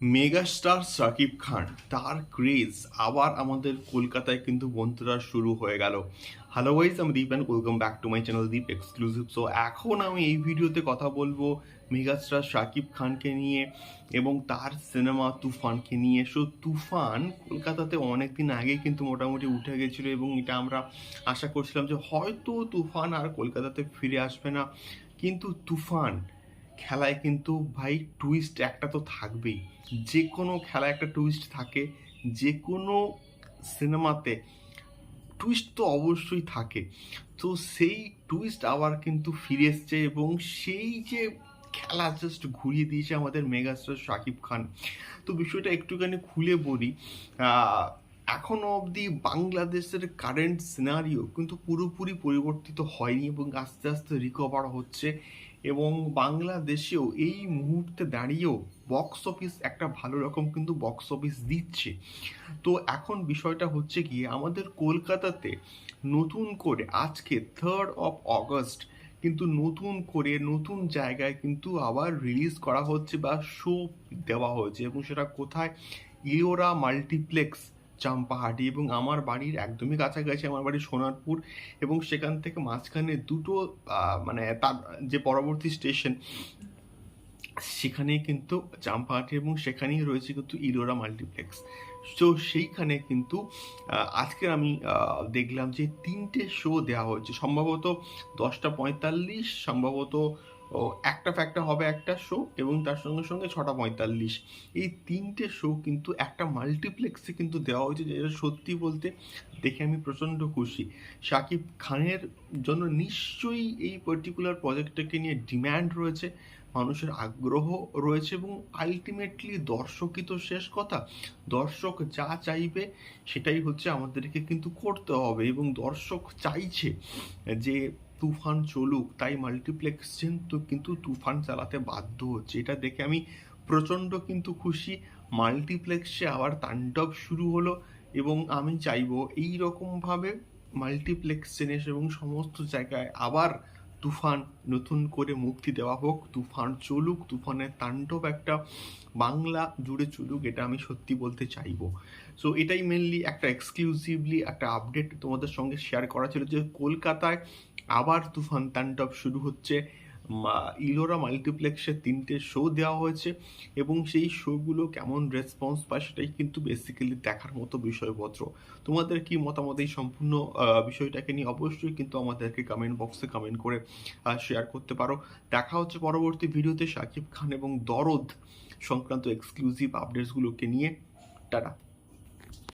Megastar Shakib Khan, তার craze আবার আমাদের কলকাতায় কিন্তু বন্ধুরা শুরু হয়ে গেল। হ্যালো ওয়াইজ আমি Deep and welcome back to my channel Deep exclusive so এখন আমি এই ভিডিওতে কথা বলব মেগাস্টার শাকিব খানকে নিয়ে এবং তার সিনেমা তুফানকে নিয়ে। সো তুফান কলকাতাতে অনেক দিন আগে কিন্তু মোটামুটি উঠে গেছিল এবং এটা আমরা আশা করছিলাম যে হয়তো তুফান আর কলকাতাতে ফিরে আসবে না। কিন্তু তুফান খেলায় কিন্তু ভাই টুইস্ট একটা তো থাকবেই। যে কোনো খেলায় একটা টুইস্ট থাকে যে কোনো সিনেমাতে টুইস্ট তো অবশ্যই থাকে। তো সেই টুইস্ট আবার কিন্তু ফিরে এসছে এবং সেই যে খেলা জাস্ট ঘুরিয়ে দিয়েছে আমাদের মেগাস্টার শাকিব খান। তো বিষয়টা একটুখানি খুলে বলি আহ, এখনও অবধি বাংলাদেশের কারেন্ট সিনারিও কিন্তু পুরোপুরি পরিবর্তিত হয়নি এবং আস্তে আস্তে রিকভার হচ্ছে। এবং বাংলাদেশেও এই মুহূর্তে দাঁড়িয়েও বক্স অফিস একটা ভালো রকম কিন্তু বক্স অফিস দিচ্ছে। তো এখন বিষয়টা হচ্ছে কি, আমাদের কলকাতাতে নতুন করে আজকে থার্ড অফ অগস্ট কিন্তু নতুন করে নতুন জায়গায় কিন্তু আবার রিলিজ করা হচ্ছে বা শো দেওয়া হয়েছে এবং সেটা কোথায়? ইওরা মাল্টিপ্লেক্স চাম্পাহাটি এবং আমার বাড়ির একদমই কাছাকাছি আমার বাড়ি সোনারপুর এবং সেখান থেকে মাঝখানে দুটো মানে তার যে পরবর্তী স্টেশন, সেখানেই কিন্তু চাম্পাহাটি এবং সেখানেই রয়েছে কিন্তু ইলোরা মাল্টিপ্লেক্স তো সেইখানে কিন্তু আজকের আমি দেখলাম যে তিনটে শো দেওয়া হয়েছে। সম্ভবত দশটা পঁয়তাল্লিশ, সম্ভবত ও, একটা ফ্যাক্টা হবে একটা শো এবং তার সঙ্গে সঙ্গে ছটা পঁয়তাল্লিশ। এই তিনটে শো কিন্তু একটা মাল্টিপ্লেক্সে কিন্তু দেওয়া হয়েছে যেটা সত্যি বলতে দেখে আমি প্রচণ্ড খুশি। শাকিব খানের জন্য নিশ্চয়ই এই পার্টিকুলার প্রজেক্টটাকে নিয়ে ডিম্যান্ড রয়েছে, মানুষের আগ্রহ রয়েছে এবং আলটিমেটলি দর্শকই তো শেষ কথা। দর্শক যা চাইবে সেটাই হচ্ছে আমাদেরকে কিন্তু করতে হবে এবং দর্শক চাইছে যে তুফান চলুক, তাই মাল্টিপ্লেক্স তো কিন্তু তুফান চালাতে বাধ্য হচ্ছে। এটা দেখে আমি প্রচণ্ড কিন্তু খুশি। মাল্টিপ্লেক্সে আবার তাণ্ডব শুরু হলো এবং আমি চাইব এই রকমভাবে মাল্টিপ্লেক্স জিনিস এবং সমস্ত জায়গায় আবার তুফান নতুন করে মুক্তি দেওয়া হোক, তুফান চলুক, তুফানের তাণ্ডব একটা বাংলা জুড়ে চলুক, এটা আমি সত্যি বলতে চাইব। সো এটাই মেনলি একটা এক্সক্লুসিভলি একটা আপডেট তোমাদের সঙ্গে শেয়ার করা ছিল যে কলকাতায় আবার তুফান তাণ্ডব শুরু হচ্ছে। ইলোরা মাল্টিপ্লেক্সে তিনটে শো দেওয়া হয়েছে এবং সেই শোগুলো কেমন রেসপন্স পায় সেটাই কিন্তু বেসিক্যালি দেখার মতো বিষয়পত্র। তোমাদের কি মতামত এই সম্পূর্ণ বিষয়টাকে নিয়ে? অবশ্যই কিন্তু আমাদেরকে কমেন্ট বক্সে কমেন্ট করে শেয়ার করতে পারো। দেখা হচ্ছে পরবর্তী ভিডিওতে শাকিব খান এবং দরদ সংক্রান্ত এক্সক্লুসিভ আপডেটসগুলোকে নিয়ে। টাটা।